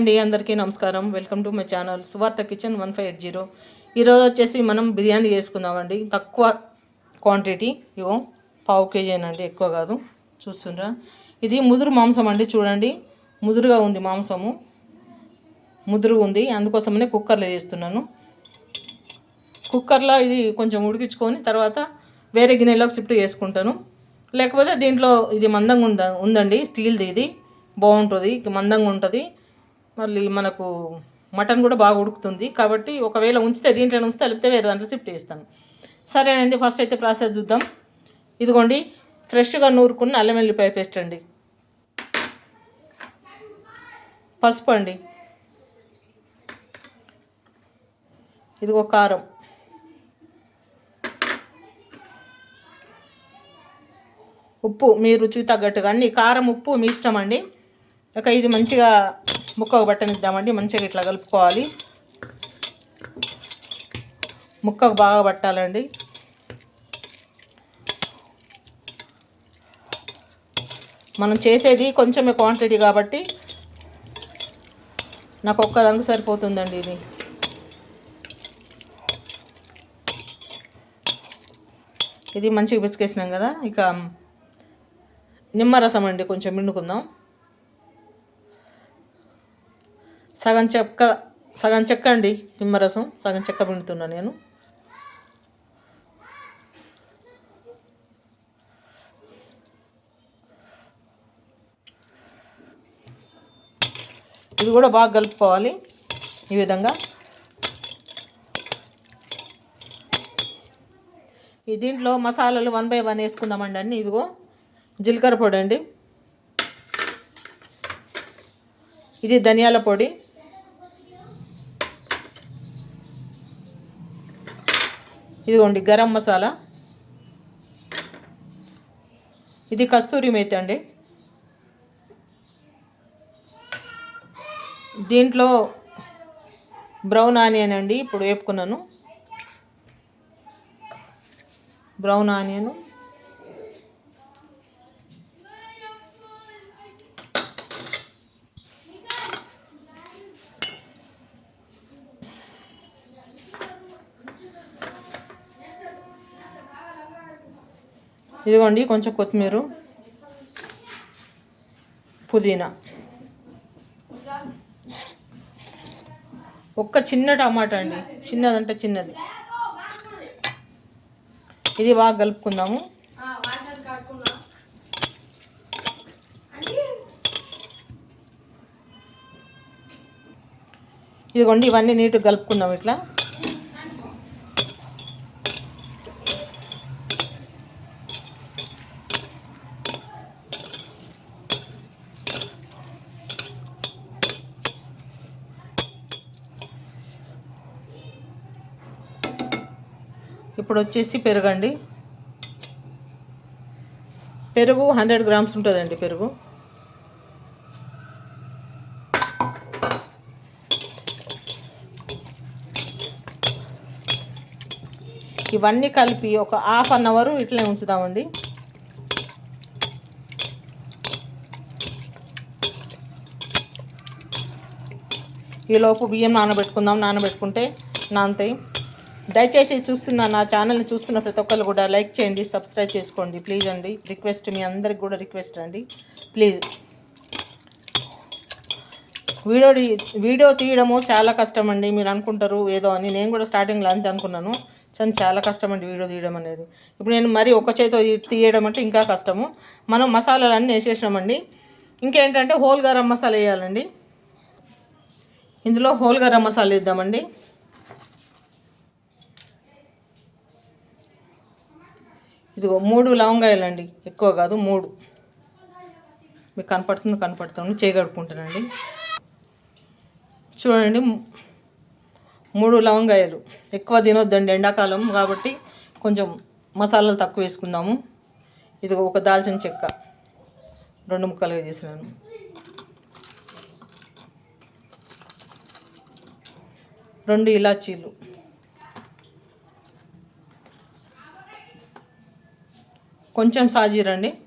అండి అందరికీ నమస్కారం. Welcome to my channel Suvartha kitchen one five eight zero. ఈరోజు వచ్చేసి మనం బిర్యానీ చేసుకుందామండి. తక్కువ క్వాంటిటీ ఇగో పావు కేజీ అండి ఎక్కువ కాదు. చూస్తుండ్రా. ఇది ముదురు మాంసం అండి చూడండి. ముదురుగా ఉంది మాంసము. ముదురు ఉంది. అందుకోసమనే కుక్కర్లో చేస్తున్నాను. కుక్కర్లో ఇది కొంచెం ఉడికించుకొని తర్వాత వేరే గిన్నెలోకి షిఫ్ట్ చేసుకుంటాను. లేకపోతే దీంట్లో ఇది మందంగా ఉంద ఉందండి. స్టీల్ది ఇది. బాగుంటుంది. మందంగా ఉంటుంది. మళ్ళీ మనకు మటన్ కూడా బాగా ఉడుకుతుంది. కాబట్టి ఒకవేళ ఉంచితే దీంట్లో ఉంచితే లేకపోతే వేరే దాంట్లో షిఫ్ట్ చేస్తాను. సరేనండి ఫస్ట్ అయితే ప్రాసెస్ చూద్దాం. ఇదిగోండి ఫ్రెష్గా నూరుకున్న అల్లం వెల్లిపాయ పేస్ట్ అండి. పసుపు అండి. ఇదిగో కారం. ఉప్పు మీ రుచికి తగ్గట్టుగా. అన్ని కారం ఉప్పు మీ ఇష్టం అండి. ఇక ఇది మంచిగా ముక్కకు బట్టనిద్దామండి మంచిగా ఇట్లా కలుపుకోవాలి. ముక్కకు బాగా పట్టాలండి. మనం చేసేది కొంచెమే క్వాంటిటీ కాబట్టి నాకు ఒక్కదానికి సరిపోతుందండి ఇది. ఇది మంచిగా పిసికేసినాం కదా ఇక నిమ్మరసం అండి కొంచెం మిండుకుందాం సగం చెక్క సగం చెక్క అండి నిమ్మరసం సగం చెక్క పిండుతున్నాను నేను. ఇది కూడా బాగా కలుపుకోవాలి ఈ విధంగా. ఈ దీంట్లో మసాలాలు వన్ బై వన్ వేసుకుందామండి అన్ని ఇదిగో జీలకర్ర పొడి అండి. ఇది ధనియాల పొడి. ఇదిగోండి గరం మసాలా. ఇది కస్తూరి మేతి అండి. దీంట్లో బ్రౌన్ ఆనియన్ అండి ఇప్పుడు వేపుకున్నాను. Brown onion. ఇదిగోండి కొంచెం కొత్తిమీర పుదీనా. ఒక్క చిన్న టమాటా అండి చిన్నదంటే చిన్నది. ఇది బాగా కలుపుకుందాము. ఇదిగోండి ఇవన్నీ నీట్గా కలుపుకుందాం ఇట్లా. ఇప్పుడు వచ్చేసి పెరుగండి. పెరుగు హండ్రెడ్ గ్రామ్స్ ఉంటుందండి పెరుగు. ఇవన్నీ కలిపి ఒక హాఫ్ అన్ అవర్ ఇట్లనే ఉంచుదామండి. ఈలోపు బియ్యం నానబెట్టుకుందాం. నానబెట్టుకుంటే నానతాయి దయచేసి చూస్తున్న నా ఛానల్ని చూస్తున్న ప్రతి ఒక్కరు కూడా లైక్ చేయండి సబ్స్క్రైబ్ చేసుకోండి. ప్లీజ్ అండి రిక్వెస్ట్ మీ అందరికి కూడా రిక్వెస్ట్ అండి. ప్లీజ్. వీడియో వీడియో తీయడము చాలా కష్టం అండి. మీరు అనుకుంటారు ఏదో అని. నేను కూడా స్టార్టింగ్లో అంతే అనుకున్నాను. కానీ చాలా కష్టం అండి వీడియో తీయడం అనేది. ఇప్పుడు నేను మరీ ఒక చేతితో తీయడం అంటే ఇంకా కష్టము. మనం మసాలాలన్నీ వేసేసినామండి. ఇంకేంటంటే హోల్ గరం మసాలా వేయాలండి. ఇందులో హోల్ గరం మసాలా వేద్దామండి. ఇదిగో మూడు లవంగాయలండి. ఎక్కువ కాదు మూడు. మీకు కనపడుతుంది కనపడుతుంది. చేయగడుకుంటానండి చూడండి మూడు లవంగాయలు. ఎక్కువ తినొద్దండి ఎండాకాలం కాబట్టి కొంచెం మసాలాలు తక్కువ వేసుకుందాము. ఇది ఒక దాల్చిన చెక్క. రెండు ముక్కలుగా చేసినాను. రెండు ఇలాచీలు. కొంచెం సాజీరండి.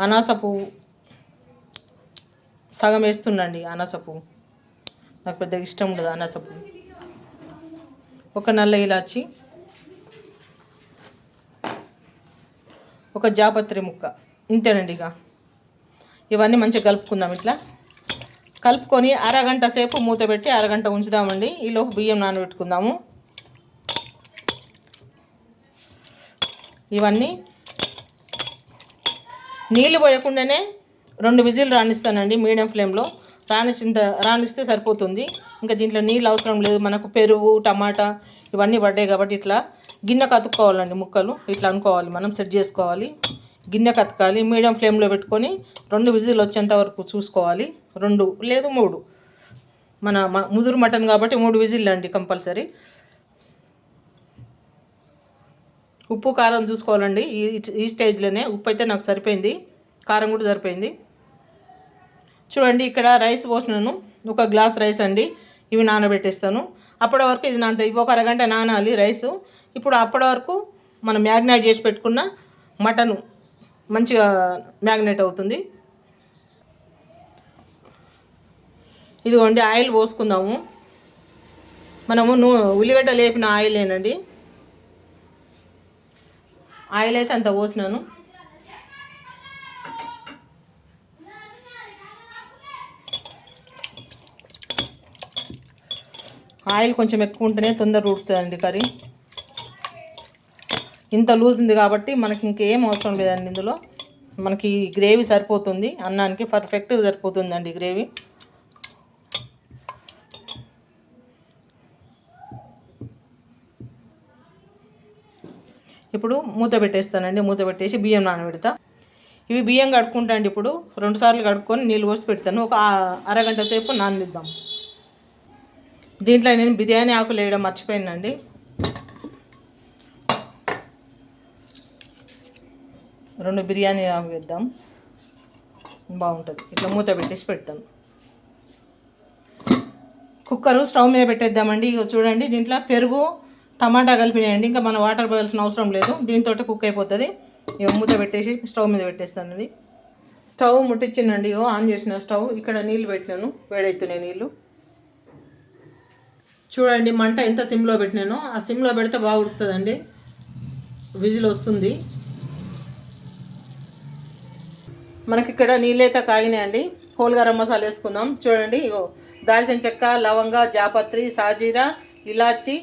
అనాస పువ్వు. సగం వేస్తుండండి అనాస పువ్వు. నాకు పెద్దగా ఇష్టం ఉండదు అనాస పువ్వు. ఒక నల్ల ఇలాచి. ఒక జాపత్రి ముక్క. ఇంతేనండి ఇక. ఇవన్నీ మంచిగా కలుపుకుందాం ఇట్లా. కలుపుకొని అరగంట సేపు మూత పెట్టి అరగంట ఉంచుదామండి. ఈలోపు బియ్యం నానబెట్టుకుందాము. ఇవన్నీ నీళ్ళు పోయకుండానే రెండు విజిల్ రాణిస్తానండి మీడియం ఫ్లేమ్లో. రాణించిన రాణిస్తే సరిపోతుంది. ఇంకా దీంట్లో నీళ్ళు అవసరం లేదు. మనకు పెరుగు టమాటా ఇవన్నీ పడ్డాయి కాబట్టి ఇట్లా గిన్నె కతుక్కోవాలండి ముక్కలు. ఇట్లా అనుకోవాలి మనం సెట్ చేసుకోవాలి. గిన్నె కతకాలి మీడియం ఫ్లేమ్లో పెట్టుకొని రెండు విజిల్ వచ్చేంత వరకు చూసుకోవాలి. రెండు లేదు మూడు. మన మ- ముదురు మటన్ కాబట్టి మూడు విజిల్ అండి కంపల్సరీ. ఉప్పు కారం చూసుకోవాలండి. ఈ ఈ స్టేజ్లోనే ఉప్పు అయితే నాకు సరిపోయింది. కారం కూడా సరిపోయింది. చూడండి ఇక్కడ రైస్ పోసినాను. ఒక గ్లాస్ రైస్ అండి. ఇవి నానబెట్టేస్తాను. అప్పటి వరకు ఇది నాన ఒక అరగంట నానాలి రైస్. ఇప్పుడు అప్పటి వరకు మనం మ్యాగ్నేట్ చేసి పెట్టుకున్న మటన్ మంచిగా మ్యాగ్నేట్ అవుతుంది. ఇదిగోండి ఆయిల్ పోసుకుందాము. మనము నూ ఉల్లిగడ్డ లేపిన ఆయిల్ ఏనండి ఆయిల్ అయితే అంత పోసినాను. ఆయిల్ కొంచెం ఎక్కువ ఉంటేనే తొందరగా ఉడుతుందండి కర్రీ. ఇంత లూజ్ ఉంది కాబట్టి మనకి ఇంకేం అవసరం లేదండి ఇందులో. మనకి గ్రేవీ సరిపోతుంది. అన్నానికి పర్ఫెక్ట్గా సరిపోతుందండి గ్రేవీ. ఇప్పుడు మూత పెట్టేస్తానండి మూత పెట్టేసి బియ్యం నానబెడతా. ఇవి బియ్యం కడుక్కుంటా అండి ఇప్పుడు రెండు సార్లు కడుక్కొని నీళ్ళు పోసి పెడతాను. ఒక అరగంట సేపు నాననిద్దాం దీంట్లో నేను బిర్యానీ ఆకులు వేయడం మర్చిపోయానండి. రెండు బిర్యానీ ఆకు వేద్దాం. బాగుంటుంది. ఇట్లా మూత పెట్టేసి పెడతాను. కుక్కరు స్టవ్ మీద పెట్టేద్దామండి. ఇక చూడండి దీంట్లో పెరుగు టమాటా కలిపినాయండి. ఇంకా మనం వాటర్ పోయాల్సిన అవసరం లేదు. దీంతో కుక్ అయిపోతుంది. ఇక మూత పెట్టేసి స్టవ్ మీద పెట్టేస్తాను ఇది. స్టవ్ ముట్టించిందండి ఓ ఆన్ చేసిన స్టవ్. ఇక్కడ నీళ్ళు పెట్టినాను. వేడెత్తున్నాయి నీళ్ళు. చూడండి మంట ఎంత సిమ్లో పెట్టినానో. ఆ సిమ్లో పెడితే బాగా ఉడుకుతుందండి. విజిల్ వస్తుంది. మనకి ఇక్కడ నీళ్ళైతే కాగినాయండి. హోల్ గరం మసాలా వేసుకుందాం. చూడండి ఇగో దాల్చిన చెక్క లవంగ జాపత్రి సాజీరా ఇలాచి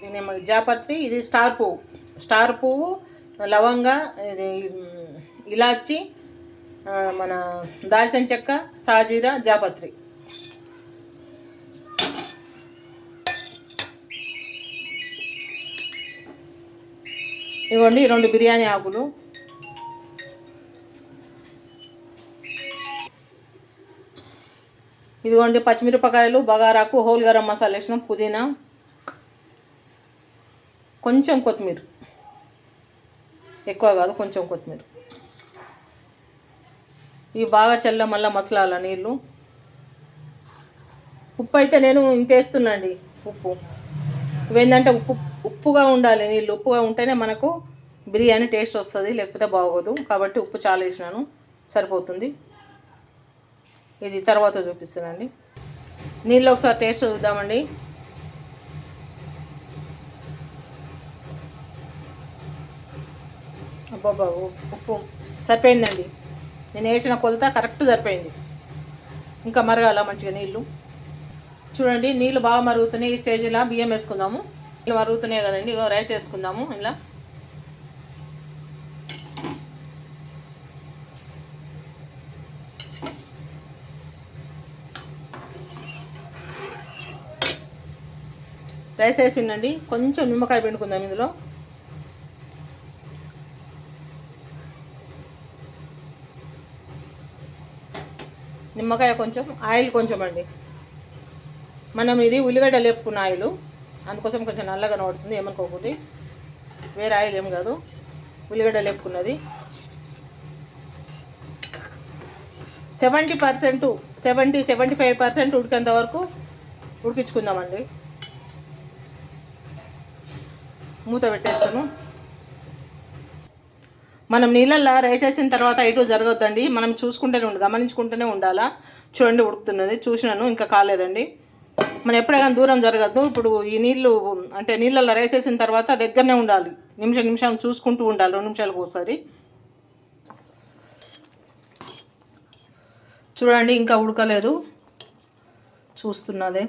దీని జాపత్రి ఇది స్టార్ పువ్వు. స్టార్ పువ్వు లవంగ ఇది ఇలాచి మన దాల్చిన చెక్క సాజీరా జాపత్రి. ఇవ్వండి రెండు బిర్యానీ ఆకులు. ఇదిగోండి పచ్చిమిరపకాయలు బగారాకు హోల్ గరం మసాలా వేసినాం పుదీనా. కొంచెం కొత్తిమీర. ఎక్కువ కాదు కొంచెం కొత్తిమీర. ఇవి బాగా చల్ల మళ్ళీ మసలాల నీళ్ళు. ఉప్పు అయితే నేను ఇంతేస్తున్నాండి ఉప్పు. ఇవేంటంటే ఉప్పు ఉప్పుగా ఉండాలి నీళ్ళు ఉప్పుగా ఉంటేనే మనకు బిర్యానీ టేస్ట్ వస్తుంది లేకపోతే బాగోదు. కాబట్టి ఉప్పు చాలా వేసినాను సరిపోతుంది. ఇది తర్వాత చూపిస్తానండి. నీళ్ళు ఒకసారి టేస్ట్ చూద్దామండి. అబ్బాబా ఉప్పు. సరిపోయిందండి. నేను వేసిన కొలత కరెక్ట్ సరిపోయింది. ఇంకా మరగాల మంచిగా నీళ్ళు? చూడండి నీళ్ళు బాగా మరుగుతున్నాయి. ఈ స్టేజ్లో బియ్యం వేసుకుందాము. నీళ్ళు మరుగుతున్నాయి కదండి. రైస్ వేసుకుందాము. ఇలా. రైస్ వేసిందండి కొంచెం నిమ్మకాయ పిండుకుందాం ఇందులో. నిమ్మకాయ కొంచెం ఆయిల్ కొంచెం అండి. మనం ఇది ఉల్లిగడ్డ లేపుకున్న ఆయిల్ అందుకోసం కొంచెం నల్లగా నోడుతుంది ఏమనుకోకూడదు వేరే ఆయిల్ ఏం కాదు ఉల్లిగడ్డ లేపుకున్నది. Seventy percent seventy seventy five percent ఉడికేంత వరకు ఉడికించుకుందామండి. మూత పెట్టేస్తాను. మనం నీళ్ళల్లో రైస్ వేసిన తర్వాత ఇటు జరగద్దండి. మనం చూసుకుంటూనే ఉండి గమనించుకుంటూనే ఉండాలా? చూడండి ఉడుకుతున్నది. చూసినాను ఇంకా కాలేదండి. మనం ఎప్పుడైనా దూరం జరగద్దు. ఇప్పుడు ఈ నీళ్ళు అంటే నీళ్ళల్లో రైస్ వేసిన తర్వాత దగ్గరనే ఉండాలి. నిమిషం నిమిషం చూసుకుంటూ ఉండాలి. రెండు నిమిషాలకు ఒకసారి. చూడండి ఇంకా ఉడకలేదు. చూస్తున్నదే.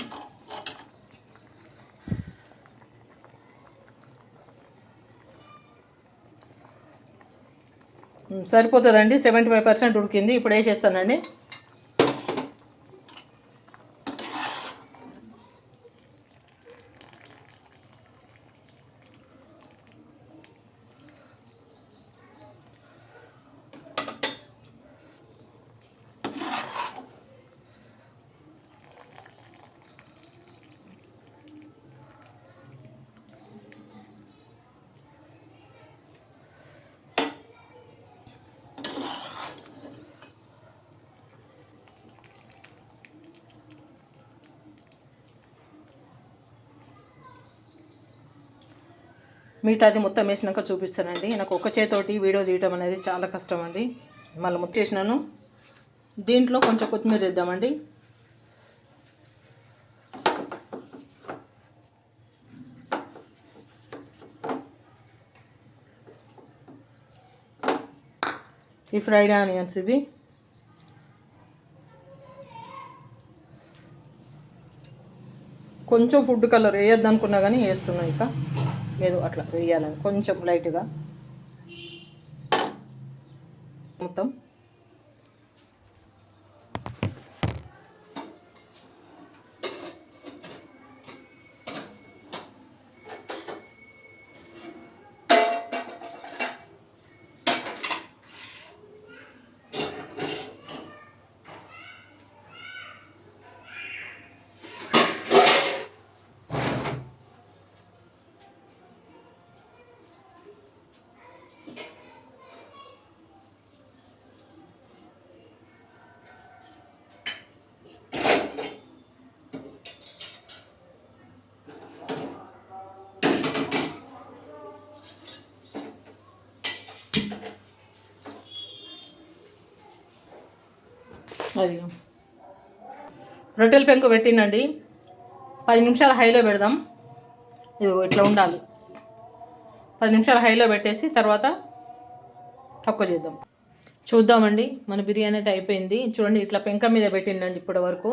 సరిపోతుందండి. సెవెంటీ ఫైవ్ పర్సెంట్ ఉడికింది. ఇప్పుడు వేసేస్తానండి. మిగతాది మొత్తం వేసినాక చూపిస్తానండి. నాకు ఒక చేతోటి వీడియో తీయటం అనేది చాలా కష్టం అండి మళ్ళీ ముత్తేసినాను. చేసినాను దీంట్లో కొంచెం కొత్తిమీర వేద్దామండి. ఈ ఫ్రైడ్ ఆనియన్స్ ఇవి. కొంచెం ఫుడ్ కలర్ వేయొద్దు అనుకున్నా కానీ వేస్తున్నాయి ఇక. లేదు అట్లా వేయాలని. కొంచెం లైట్గా. మొత్తం. అది. రొట్టెల పెంకు పెట్టినండి పది నిమిషాలు హైలో పెడదాం. ఇది ఇట్లా ఉండాలి. పది నిమిషాలు హైలో పెట్టేసి తర్వాత తక్కువ చేద్దాం. చూద్దామండి మన బిర్యానీ అయితే అయిపోయింది. చూడండి ఇట్లా పెంక మీద పెట్టిండండి ఇప్పటి వరకు.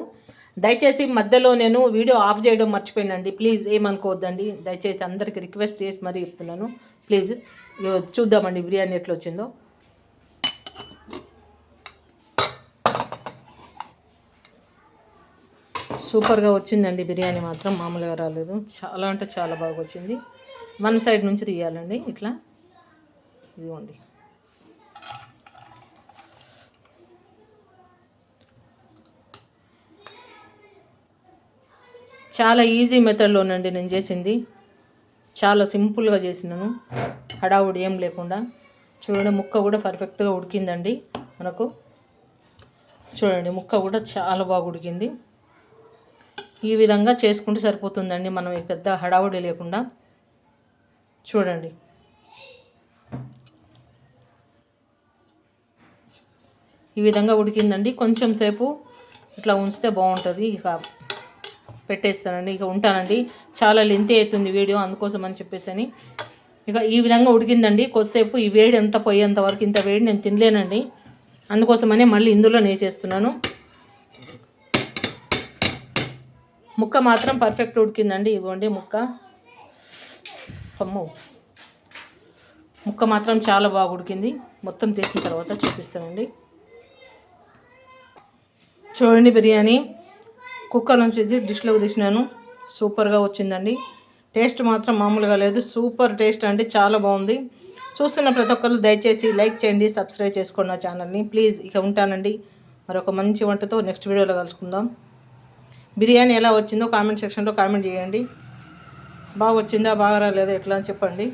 దయచేసి మధ్యలో నేను వీడియో ఆఫ్ చేయడం మర్చిపోయినండి ప్లీజ్ ఏమనుకోవద్దండి. దయచేసి అందరికి రిక్వెస్ట్ చేసి మరీ చెప్తున్నాను. ప్లీజ్ చూద్దామండి బిర్యానీ ఎట్లా వచ్చిందో. సూపర్గా వచ్చిందండి బిర్యానీ మాత్రం మామూలుగా రాలేదు. చాలా అంటే చాలా బాగా వచ్చింది. వన్ సైడ్ నుంచి తీయాలండి ఇట్లా. ఇదిగోండి. చాలా ఈజీ మెథడ్లోనండి నేను చేసింది. చాలా సింపుల్గా చేసినాను. హడావుడి ఏం లేకుండా. చూడండి ముక్క కూడా పర్ఫెక్ట్గా ఉడికిందండి మనకు. చూడండి ముక్క కూడా చాలా బాగా ఉడికింది. ఈ విధంగా చేసుకుంటే సరిపోతుందండి. మనం పెద్ద హడావుడి లేకుండా చూడండి. ఈ విధంగా ఉడికిందండి. కొంచెం సేపు ఇట్లా ఉంచితే బాగుంటుంది. ఇక పెట్టేస్తానండి. ఇక ఉంటానండి. చాలా లెంతీ అవుతుంది వీడియో అందుకోసం అని చెప్పేసి అని ఇక ఈ విధంగా ఉడికిందండి. కొద్దిసేపు ఈ వేడి ఎంత పోయేంత వరకు ఇంత వేడి నేను తినలేనండి. అందుకోసమనే మళ్ళీ ఇందులో నేసేస్తున్నాను. ముక్క మాత్రం పర్ఫెక్ట్ ఉడికిందండి. ఇదిగోండి ముక్క. అమ్మో. ముక్క మాత్రం చాలా బాగా ఉడికింది. మొత్తం తీసిన తర్వాత చూపిస్తానండి. చూడండి బిర్యానీ. కుక్కర్ నుంచి ఇది డిష్లోకి తీసినాను. సూపర్గా వచ్చిందండి. టేస్ట్ మాత్రం మామూలుగా లేదు. సూపర్ టేస్ట్ అండి. చాలా బాగుంది. చూస్తున్న ప్రతి ఒక్కరు దయచేసి లైక్ చేయండి సబ్స్క్రైబ్ చేసుకోండి నా ఛానల్ని ప్లీజ్ ఇక ఉంటానండి. మరొక మంచి వంటతో నెక్స్ట్ వీడియోలో కలుసుకుందాం. బిర్యానీ ఎలా వచ్చిందో కామెంట్ సెక్షన్లో కామెంట్ చేయండి. బాగా వచ్చిందా బాగా రాలేదా ఎట్లా అని చెప్పండి.